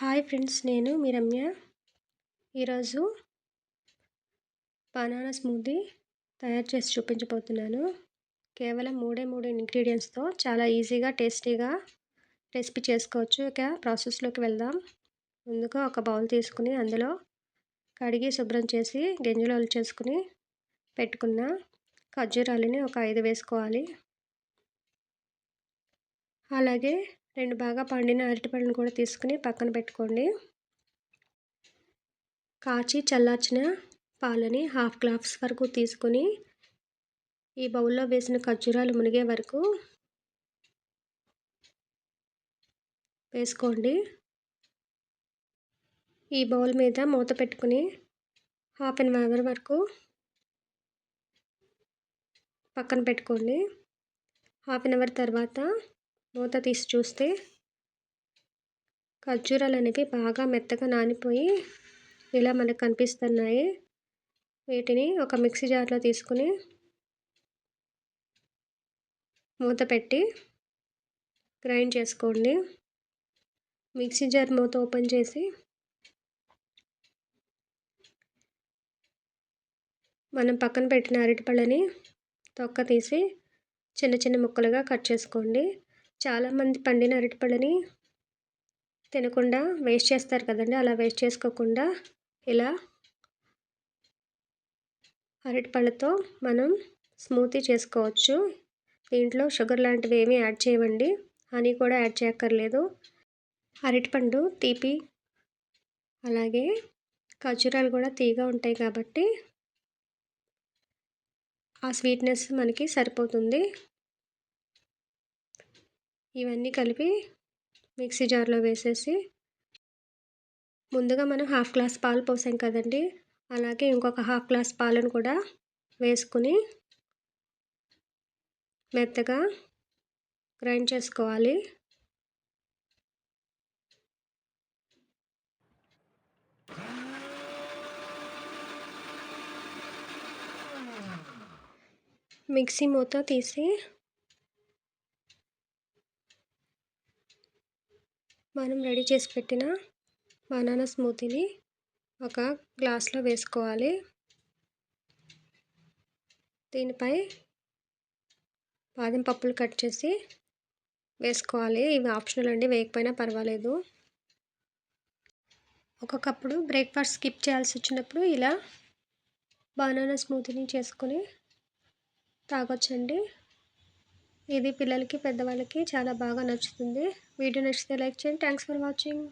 Hi friends నేను మీ రమ్య ఈరోజు banana smoothie తయారు చేసి చూపించబోతున్నాను. కేవలం మూడే మూడు ఇంగ్రీడియంట్స్తో చాలా ఈజీగా టేస్టీగా రెసిపీ చేసుకోవచ్చు. ఇక ప్రాసెస్లోకి వెళ్దాం. ముందుగా ఒక బౌల్ తీసుకుని అందులో కడిగి శుభ్రం చేసి గింజలు చేసుకుని పెట్టుకున్న ఖర్జూరాలని ఒక ఐదు వేసుకోవాలి. అలాగే రెండు బాగా పండిన అరటిపళ్ళను కూడా తీసుకుని పక్కన పెట్టుకోండి. కాచి చల్లార్చిన పాలని హాఫ్ గ్లాస్ వరకు తీసుకొని ఈ బౌల్లో వేసిన ఖర్జూరాలు మునిగే వరకు వేసుకోండి. ఈ బౌల్ మీద మూత పెట్టుకుని హాఫ్ అన్ అవర్ వరకు పక్కన పెట్టుకోండి. హాఫ్ అన్ అవర్ తర్వాత మూత తీసి చూస్తే ఖర్జూరాలు అనేవి బాగా మెత్తగా నానిపోయి ఇలా మనకు కనిపిస్తున్నాయి. వీటిని ఒక మిక్సీ జార్లో తీసుకుని మూత పెట్టి గ్రైండ్ చేసుకోండి. మిక్సీ జార్ మూత ఓపెన్ చేసి మనం పక్కన పెట్టిన అరటిపళ్ళని తొక్క తీసి చిన్న చిన్న ముక్కలుగా కట్ చేసుకోండి. చాలామంది పండిన అరటిపళ్ళని తినకుండా వేస్ట్ చేస్తారు కదండి. అలా వేస్ట్ చేసుకోకుండా ఇలా అరటిపళ్ళతో మనం స్మూతీ చేసుకోవచ్చు. దీంట్లో షుగర్ లాంటివి ఏమీ యాడ్ చేయవండి. హనీ కూడా యాడ్ చేయక్కర్లేదు. అరటిపండు తీపి అలాగే ఖర్జూరాలు కూడా తీగా ఉంటాయి కాబట్టి ఆ స్వీట్నెస్ మనకి సరిపోతుంది. ఇవన్నీ కలిపి మిక్సీ జార్లో వేసేసి ముందుగా మనం హాఫ్ గ్లాస్ పాలు పోసాం కదండి. అలాగే ఇంకొక హాఫ్ గ్లాస్ పాలను కూడా వేసుకుని మెత్తగా గ్రైండ్ చేసుకోవాలి. మిక్సీ మూత తీసి మనం రెడీ చేసి పెట్టిన బనానా స్మూతీని ఒక గ్లాస్లో వేసుకోవాలి. దీనిపై బాదం పప్పులు కట్ చేసి వేసుకోవాలి. ఇవి ఆప్షనల్ అండి వేయకపోయినా పర్వాలేదు. ఒక్కొక్కప్పుడు బ్రేక్ఫాస్ట్ స్కిప్ చేయాల్సి వచ్చినప్పుడు ఇలా బనానా స్మూతీని చేసుకొని తాగొచ్చండి. ఇది పిల్లలకి పెద్దవాళ్ళకి చాలా బాగా నచ్చుతుంది. వీడియో నచ్చితే లైక్ చేయండి. Thanks for watching